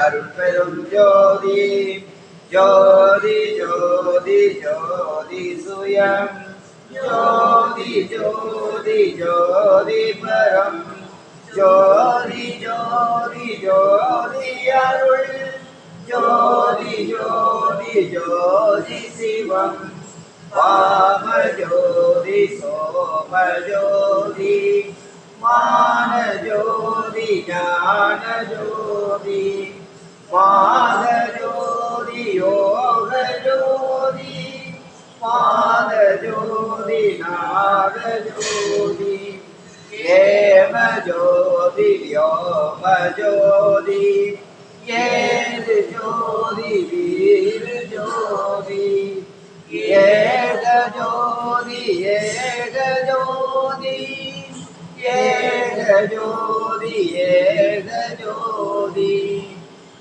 அருள் அருட்பெரும் ஜோதி ஜோதி ஜோதி ஜோதி சுயம். ஜோதி ஜோதி ஜோதி பரம். ஜோதி ஜோதி ஜோதி அருள். ஜோதி ஜோதி ஜோதி சிவம். வாம ஜோதி சோம ஜோதி. மான ஜோதி ஞான ஜோதி. மாத ஜோதி யோக ஜோதி பாத ஜோதி நாத ஜோதி ஏம ஜோதி யோம ஜோதி ஏது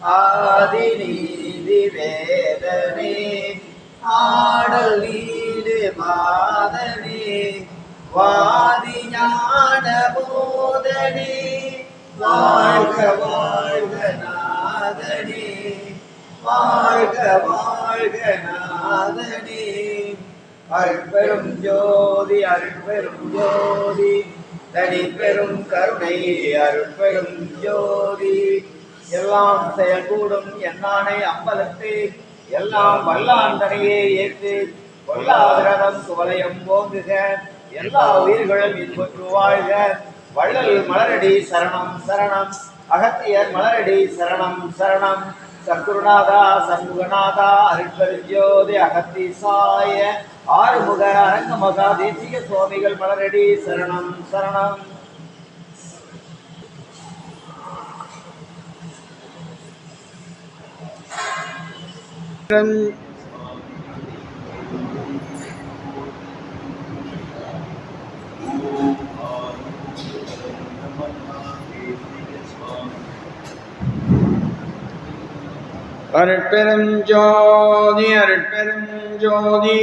ஜோதி ஆதி நீதி வேதனே ஆடல் நீடு மாதனே வாதி ஞான போதனே. வாழ்க வாழ்க நாதனே. வாழ்க வாழ்க நாதனே. அருட்பெரும் ஜோதி அருட்பெரும் ஜோதி. தனி பெரும் கருணை அருட்பெரும் ஜோதி. எல்லாம் செயல்கூடும் என்னானை அம்பலத்து. எல்லாம் வல்லாந்தனையே ஏற்று கொல்லாவிரதம் குவலயம் ஓங்குக எல்லா உயிர்களும் இன்புற்று வாழ்க. வள்ளல் மலரடி சரணம் சரணம். அகத்தியர் மலரடி சரணம் சரணம். சத்குருநாதா சண்முகநாதா அருட்பெருஞ்சோதி அகத்தீசாய. ஆறுமுக அரங்கமகா தேசிக சுவாமிகள் மலரடி சரணம் சரணம். அருட்பெரும் ஜோதி அருட்பெரும் ஜோதி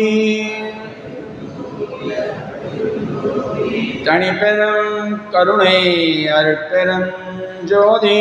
தனிப்பெரும் கருணை அருட்பெரும் ஜோதி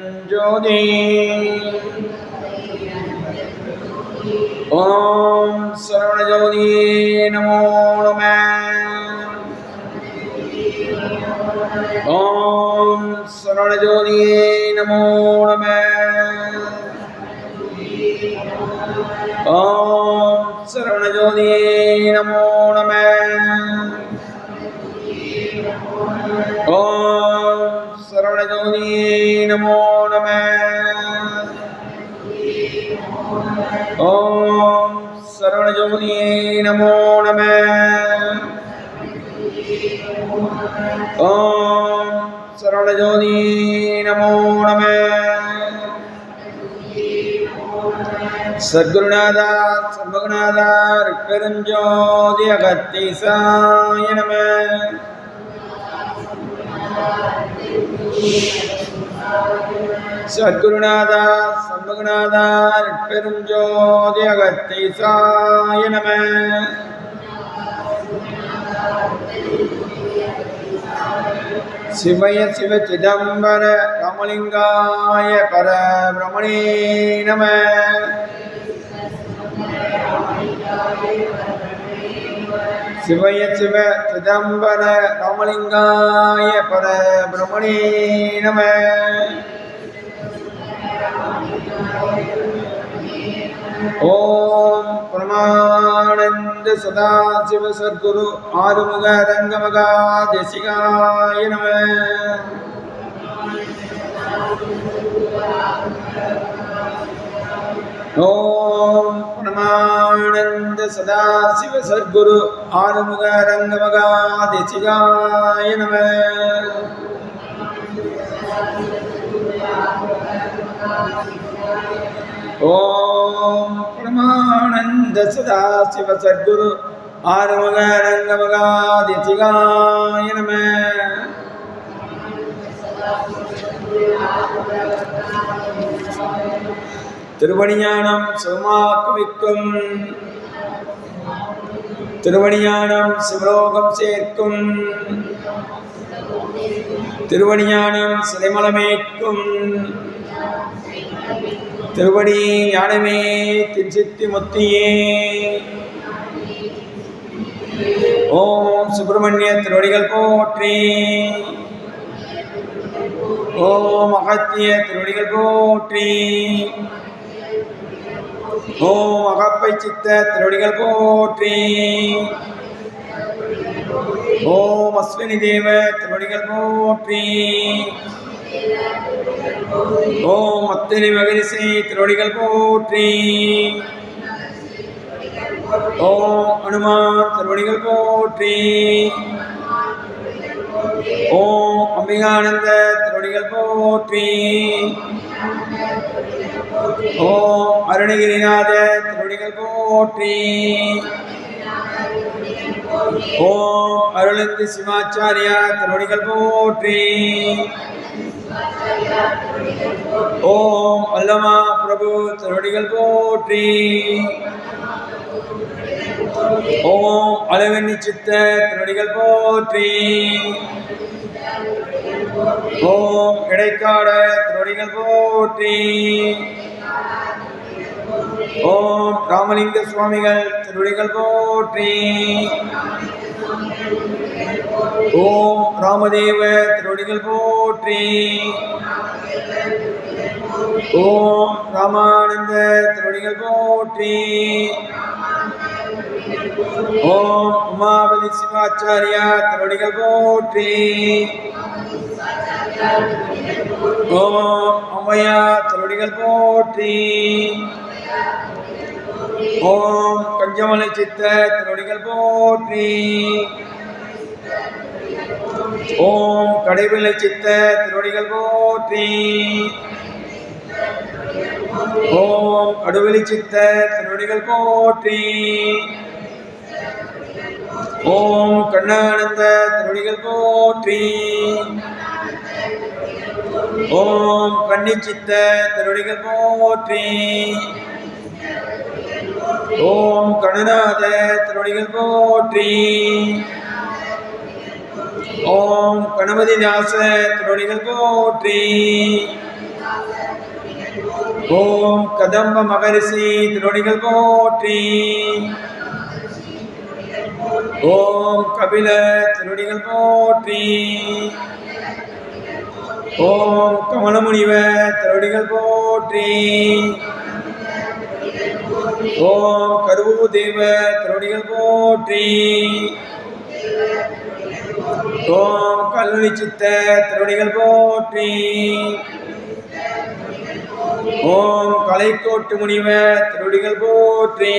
அருட்பெருஞ்சோதி ஓம் சரவணஜோதியே நமோ நம ஓம் சரவணஜோதியே நமோ நம ஓம் சரவணஜோதியே நமோ நம ஓம் சரவணஜோதியே நமோ நம ஓம் சரவணஜோதியே நமோ நம ஓம் சரவணஜோதியே நமோ நம சத்குருநாதா சண்முகநாதா பெருஞ்சோதி அகத்தீசாய நம சத்குருநாதா சண்முகநாதா பெருஞ்சோதி அகத்தீசாய நம. சிவய சிவ சிதம்பர ரமலிங்காய பர பிரமணே நம. சிவய சிவ சிதம்பர ராமலிங்காய பரபிரமணே நம. ஓம் பிரமானந்த சதாசிவ சர்க்குரு ஆறுமுக ரங்கமகா தேசிகாய நம. ஓம் பிரமானந்த சதாசிவ சத்குரு ஆறுமுக ரங்கமகா தேசிகாய நம ஓம் பரமானந்த சதாசிவ சத்குரு ஆறுமுக ரங்கமகாதிசிகாய நம திருவணிஞானம் சுகமாக்குவிக்கும் திருவணிஞானம் சிவலோகம் சேர்க்கும். திருவணிஞானம் சிலைமலமேற்கும். திருவடி ஞானமே திருச்சித்தி முத்தியே. ஓம் சுப்பிரமணிய திருவடிகள் போற்றி. ஓம் அகத்திய திருவடிகள் போற்றி. ஓம் அகப்பை சித்த திருவடிகள் போற்றி. ஓம் அஸ்வினி தேவ திருவடிகள் போற்றி. ஓம் அத்தினி மகரிஷி திருவடிகள் போற்றி. ஓம் அனுமான் திருவடிகள் போற்றி. ஓம் அம்பிகானந்த திருவடிகள் போற்றி. ஓம் அருணகிரிநாத திருவடிகள் போற்றி. ஓம் அருளந்தி சிவாச்சாரியா திருவடிகள் போற்றி. ஓம் அல்லமா பிரபு திருவடிகள் போற்றி. ஓம் அளவெண்ணி சித்த திருவடிகள் போற்றி. ஓம் இடைக்காட திருவடிகள் போற்றி. ஓம் ராமலிங்க சுவாமிகள் திருவடிகள் போற்றி. ஓம் ராமதேவ திருவடிகள் போற்றி. ஓம் ராமானந்த திருவடிகள் போற்றி. ஓம் உமாபதி சிவாச்சாரியா திருவடிகள் போற்றி. ஓம் அம்மையா திருவடிகள் போற்றி. ஓம் கஞ்சமலை சித்த திருவடிகள் போற்றி. ஓம் கடைவில்லை சித்த திருவடிகள் போற்றி. ஓம் கடுவெளி சித்த திருவடிகள் போற்றி. ஓம் கண்ணானந்த திருவடிகள் போற்றி. ஓம் கன்னிச்சித்த திருவடிகள் போற்றி. ஓம் கணநாத திருவடிகள் போற்றி. ஓம் கணபதிதாச திருவடிகள் போற்றி. ஓம் கதம்ப மகரிஷி திருவடிகள் போற்றி. ஓம் கபில திருவடிகள் போற்றி. ஓம் கமலமுனிவ திருவடிகள் போற்றி. ஓம் கருவு தேவ திருவடிகள் போற்றி. ஓம் கல்லூரி சித்த திருவடிகள் போற்றி. ஓம் கலைக்கோட்டு முனிவ திருவடிகள் போற்றி.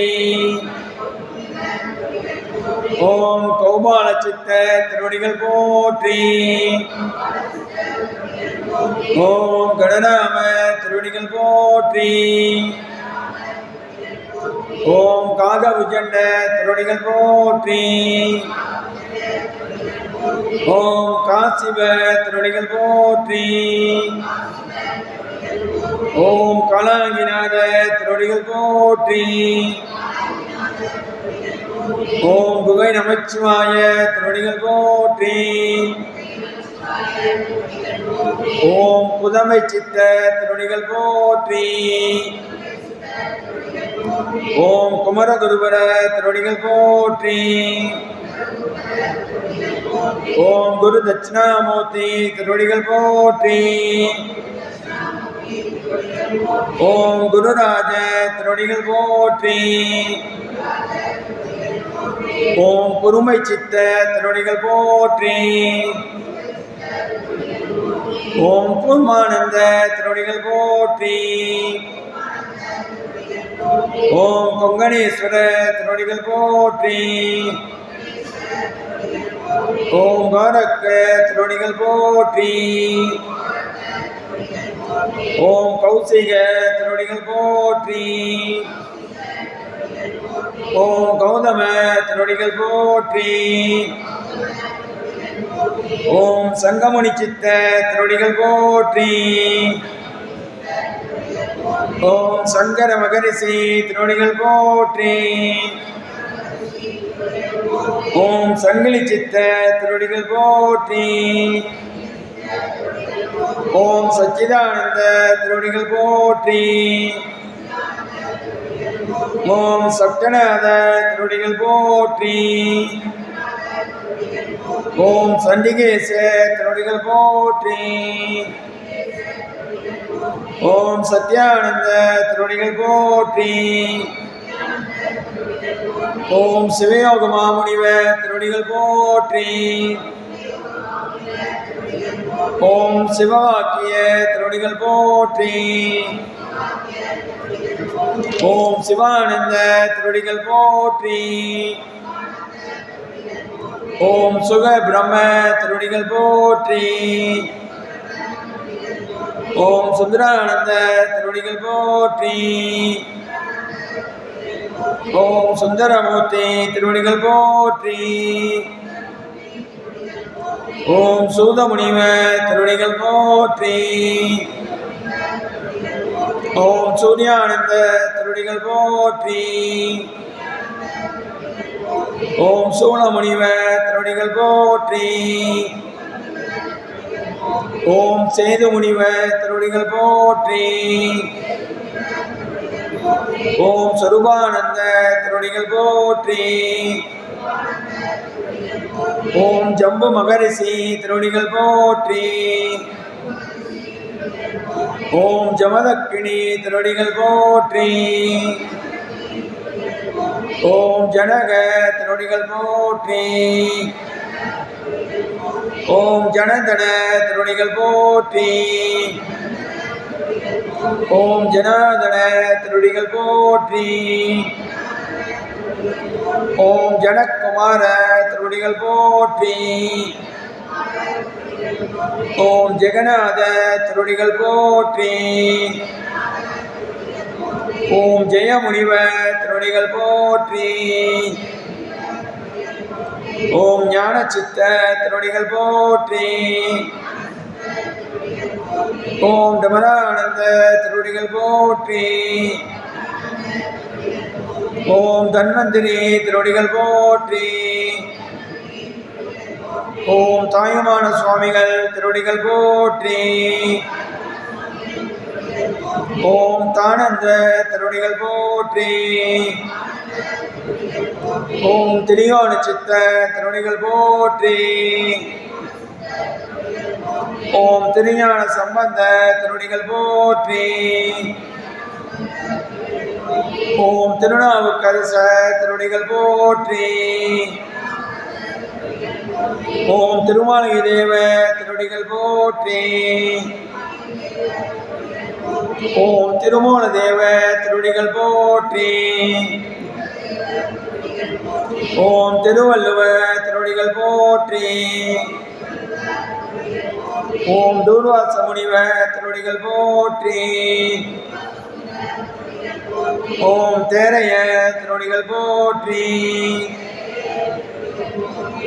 ஓம் கௌபால சித்த திருவடிகள் போற்றி. ஓம் கணநாம திருவடிகள் போற்றி. ஓம் காக உஜண்ட திருவடிகள் போற்றி. ஓம் காசிவ திருவடிகள் போற்றி. ஓம் கலாங்கிநாத திருவடிகள் போற்றி. ஓம் குகை நமச்சிவாய திருவடிகள் போற்றி. ஓம் புதமை சித்த திருவடிகள் போற்றி. ஓம் குமரகுருபர திருவடிகள் போற்றி. ஓம் குரு தட்சிணாமூர்த்தி திருவடிகள் போற்றி. ஓம் குருராஜ திருவடிகள் போற்றி. ஓம் பொறுமை சித்த திருவடிகள் போற்றி. ஓம் பூர்மானந்த திருவடிகள் போற்றி. ஓம் கொங்கணேஸ்வர திருவடிகள் போற்றி. ஓம் கோரக்க திருவடிகள் போற்றி. ஓம் கௌசிக திருவடிகள் போற்றி. ஓம் கௌதம திருவடிகள் போற்றி. ஓம் சங்கமணி சித்த திருவடிகள் போற்றி. ஓம் சங்கர மகரிஷி திருவடிகள் போற்றி. ஓம் சங்கிலி சித்த திருவடிகள் போற்றி. ஓம் சச்சிதானந்த திருவடிகள் போற்றி. ஓம் சட்டநாத திருவடிகள் போற்றி. ஓம் சண்டிகேச திருவடிகள் போற்றி. ஓம் சத்யானந்த திருவடிகள் போற்றி. ஓம் சிவயோக மாமுனிவ திருவடிகள் போற்றி. ஓம் சிவவாக்கிய திருவடிகள் போற்றி. ஓம் சிவானந்த திருவடிகள் போற்றி. ஓம் சுக பிரம்ம திருவடிகள் போற்றி. ஓம் சுந்தரானந்த திருவடிகள் போற்றி. ஓம் சுந்தரமூர்த்தி திருவடிகள் போற்றி. ஓம் சூதமுனிவ திருவடிகள் போற்றி. ஓம் சூர்யானந்த திருவடிகள் போற்றி. ஓம் சூளமுனிவ திருவடிகள் போற்றி. ஓம் சேது முனிவர் திருவடிகள் போற்றி. ஓம் சொருபானந்த திருவடிகள் போற்றி. ஓம் ஜம்பு மகரிஷி திருவடிகள் போற்றி. ஓம் ஜமதக்கினி திருவடிகள் போற்றி. ஓம் ஜனக திருவடிகள் போற்றி. ஓம் ஜனதன திருவடிகள் போற்றி. ஓம் ஜனாதன திருவடிகள் போற்றி. ஓம் ஜனக்குமார திருவடிகள் போற்றி. ஓம் ஜெகநாத திருவடிகள் போற்றி. ஓம் ஜெயமுனிவர் திருவடிகள் போற்றி. ஓம் ஞான சித்த திருவடிகள் போற்றி. ஓம் டமரானந்த திருவடிகள் போற்றி. ஓம் தன்வந்திரி திருவடிகள் போற்றி. ஓம் தாயுமான சுவாமிகள் திருவடிகள் போற்றி. ஓம் தானந்த திருவடிகள் போற்றி. ஓம் திரியோண சித்த திருவடிகள் போற்றி. ஓம் திருஞான சம்பந்த திருவடிகள் போற்றி. ஓம் திருநாவுக்கரச திருவடிகள் போற்றி. ஓம் திருமாலை தேவ திருவடிகள் போற்றி. ஓம் திருமூல தேவ திருடிகள் போற்றி. ஓம் திருவள்ளுவ திருடிகள் போற்றி. ஓம் தூர்வாச முனிவ திருடிகள் போற்றி. ஓம் தேரைய திருடிகள் போற்றி.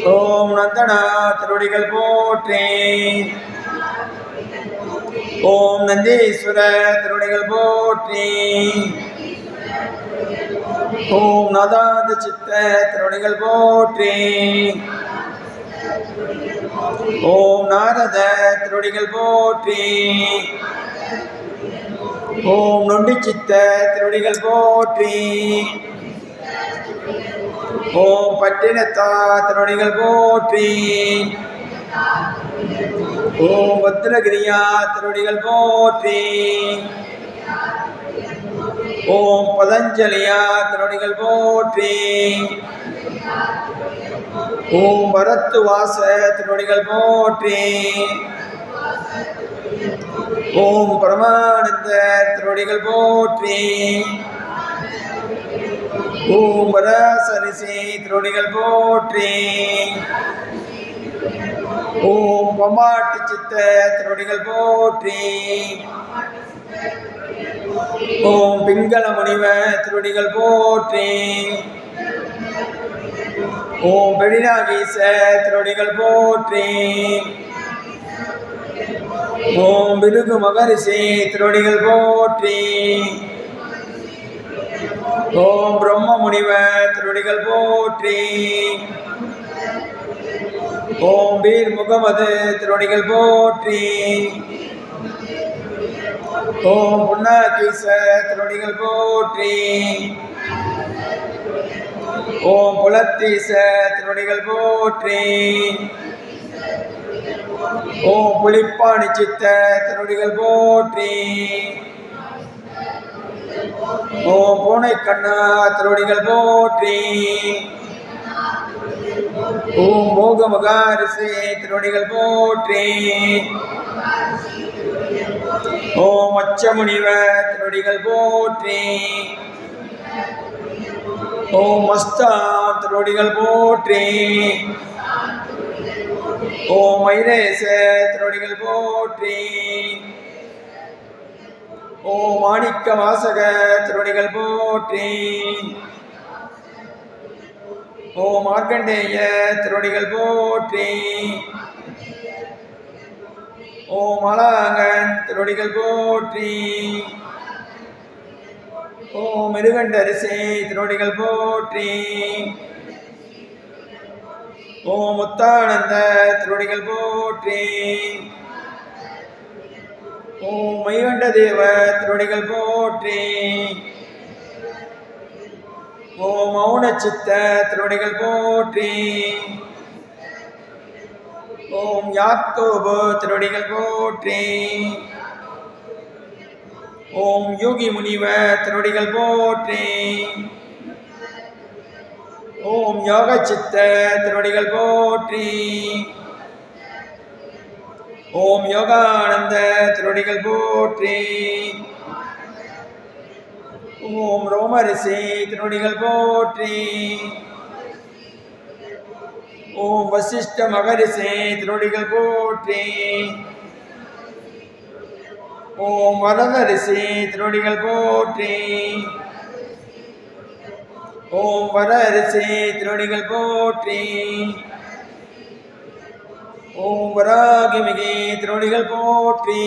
ஓம் நந்தனா திருடிகள் போற்றி. ஓம் நந்தீஸ்வர திருவடிகள் போற்றி. ஓம் நாதாந்த சித்த திருவடிகள் போற்றி. ஓம் நாரத திருவடிகள் போற்றி. ஓம் நொண்டி சித்த திருவடிகள் போற்றி. ஓம் பட்டினத்தா திருவடிகள் போற்றி. ஓம் பத்ரகிரியா திருவடிகள் போற்றி. ஓம் பதஞ்சலியா திருவடிகள் போற்றி. ஓம் பரத்து வாச திருவடிகள் போற்றி. ஓம் பரமானந்த திருவடிகள் போற்றி. ஓம் பராசரிசி திருவடிகள் போற்றி. ஓம் பம்பாட்டு சித்த திருவடிகள் போற்றி. ஓம் பிங்கள முனிவ திருவடிகள் போற்றி. ஓம் பெடிநாகீச திருவடிகள் போற்றி. ஓம் பிருகு மகரிஷி திருவடிகள் போற்றி. ஓம் பிரம்ம முனிவ திருவடிகள் போற்றி. ஓம் வீர் முகமது திருவடிகள் போற்றி. ஓம் புண்ணாகீச திருவடிகள் போற்றி. ஓம் புலத்தீச திருவடிகள் போற்றி. ஓம் புலிப்பாணி சித்த திருவடிகள் போற்றி. ஓம் பூனை கண்ணா திருவடிகள் போற்றி. ஓம் போக மகாரிசே திருவடிகள் போற்றி. ஓம் அச்சமுனிவ திருவடிகள் போற்றி. ஓம் மஸ்தாம் திருவடிகள் போற்றி. ஓம் மைரேச திருவடிகள் போற்றி. ஓம் மாணிக்க வாசக திருவடிகள் போற்றி. ஓ மார்க்கண்டேய திருவடிகள் போற்றி. ஓ மலாங்கன் திருவடிகள் போற்றி. ஓம் மிருகண்டரிசை திருவடிகள் போற்றி. ஓ முத்தானந்த திருவடிகள் போற்றி. ஓ மைகண்ட தேவ திருவடிகள் போற்றி. ஓ மௌன சித்த திருவடிகள் போற்றி. ஓம் யாக்கோபு திருவடிகள் போற்றி. ஓம் யோகி முனிவ திருவடிகள் போற்றி. ஓம் யோக சித்த திருவடிகள் போற்றி. ஓம் யோகானந்த திருவடிகள் போற்றி. ஓம் ரோமரிசி திருவடிகள் போற்றி. ஓம் வசிஷ்ட மகரிசி திருவடிகள் போற்றி. ஓம் வரதரிசி திருவடிகள் போற்றி. ஓம் வர அரிசி போற்றி. ஓம் வராகிமிகி திருவடிகள் போற்றி.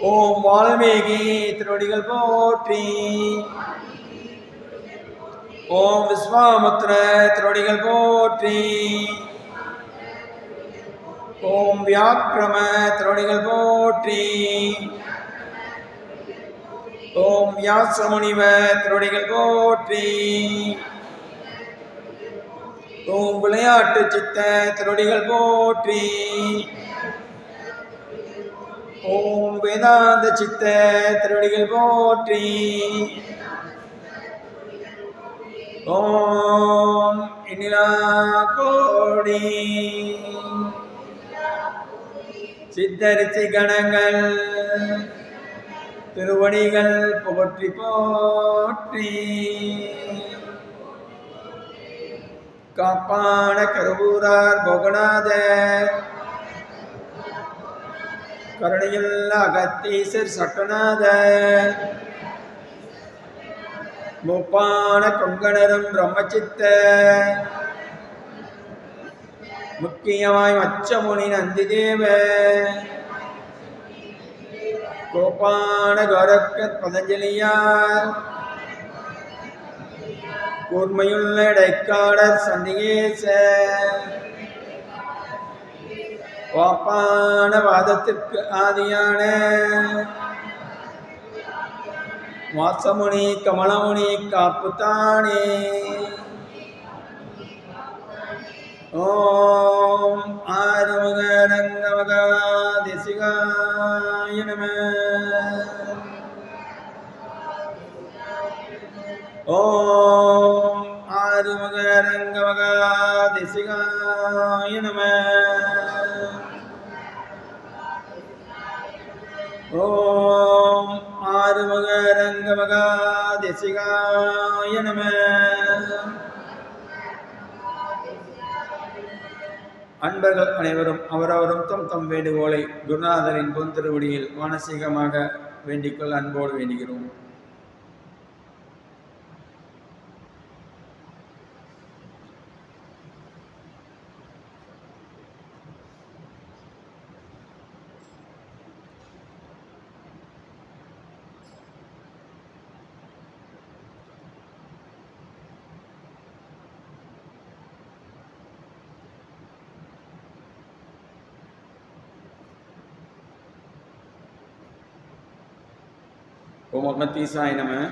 ஓம் வால்மீகி திருவடிகள் போற்றி. ஓம் விஸ்வாமுத்திர திருவடிகள் போற்றி. ஓம் வியாக்கிரம திருவடிகள் போற்றி. ஓம் வியாசமுனிவ திருவடிகள் போற்றி. ஓம் விளையாட்டு சித்த திருவடிகள் போற்றி. ஓம் வேதாந்த சித்த திருவடிகள் போற்றி. ஓம் இனிலா கோடி. சித்தரிசி கணங்கள் திருவடிகள் போற்றி போற்றி. காப்பான கருவூரார் போகநாத கருணையில் அகத்தீசர் சட்டநாத. முப்பான கொங்கணரும் பிரம்மச்சித்த. முக்கியமாய் மச்சமுனி நந்திதேவ. கோபான கோரக்கர் பதஞ்சலியார். கூர்மையுள்ள இடைக்காடர் சண்டிகேச வாப்பான வாதத்திற்கு ஆதியான வாசமுனி கமலமுனி காப்புத்தானே. ஓம் ஆறுமுக ரங்கமகா திசிகாய நம. ஓம் ஆறுமுக ரங்கமகா திசிகாய நம. ஓம் ஆறுமுக ரங்கமகா திசிகாய நம அன்பர்கள் அனைவரும் அவரவரும் தம் தம் வேண்டுகோளை குருநாதரின் பொன் திருவடியில் மானசீகமாக வேண்டிக்கொள் அன்போடு வேண்டுகிறோம். ஓம் நம.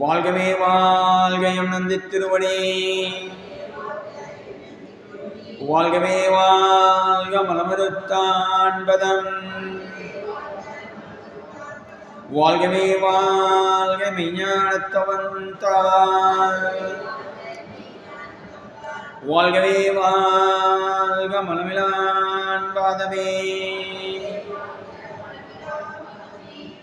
வாழ்கவே வாழ்கயம் நந்தி திருவடி. வாழ்கவே வாழ்க மலமருத்தான்பதம். வாழ்கவே வாழ்க மெய்ஞானத்தவந்தாள். வாழ்கவே வாழ்க மலமிலான் பாதமே.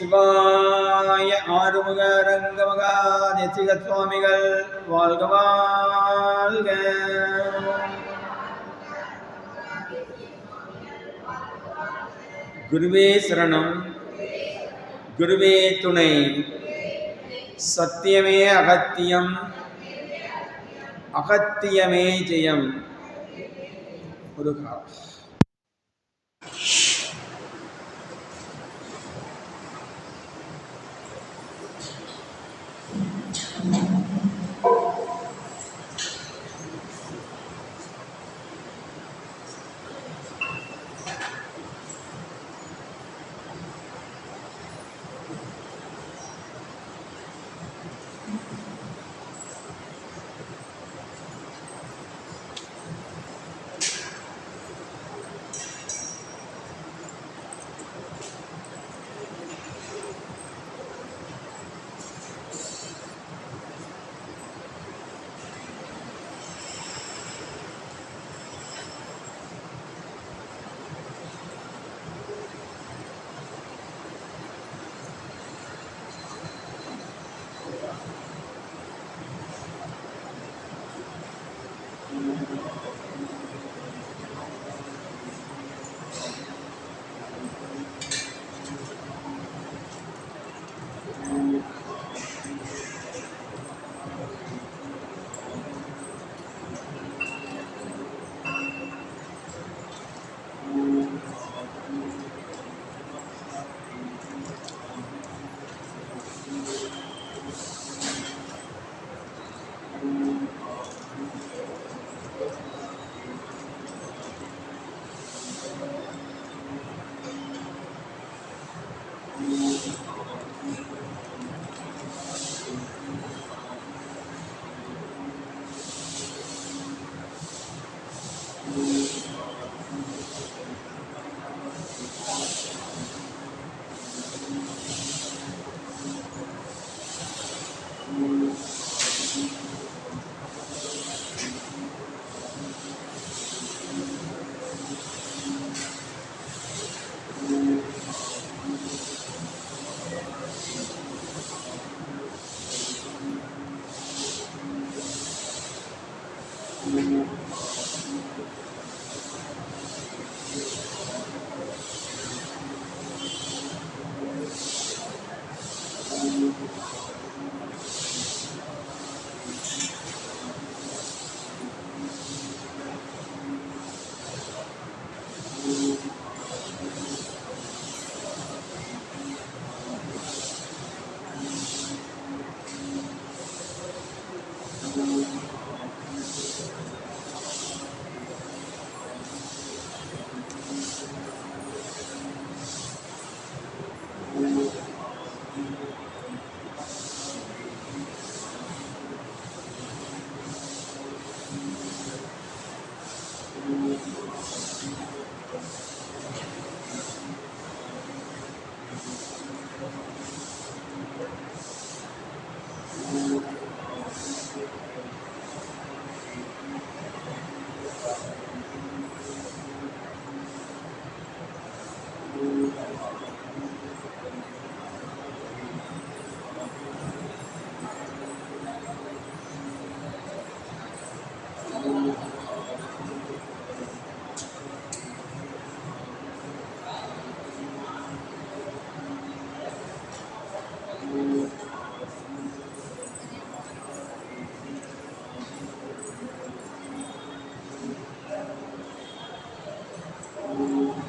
சிவாய ஆறுமுக ரங்கமகா தேசிக சுவாமிகள் வாழ்க வாழ்க. குருவே சரணம். குருவே துணை. சத்தியமே அகத்தியம். அகத்தியமே ஜெயம். முருகா.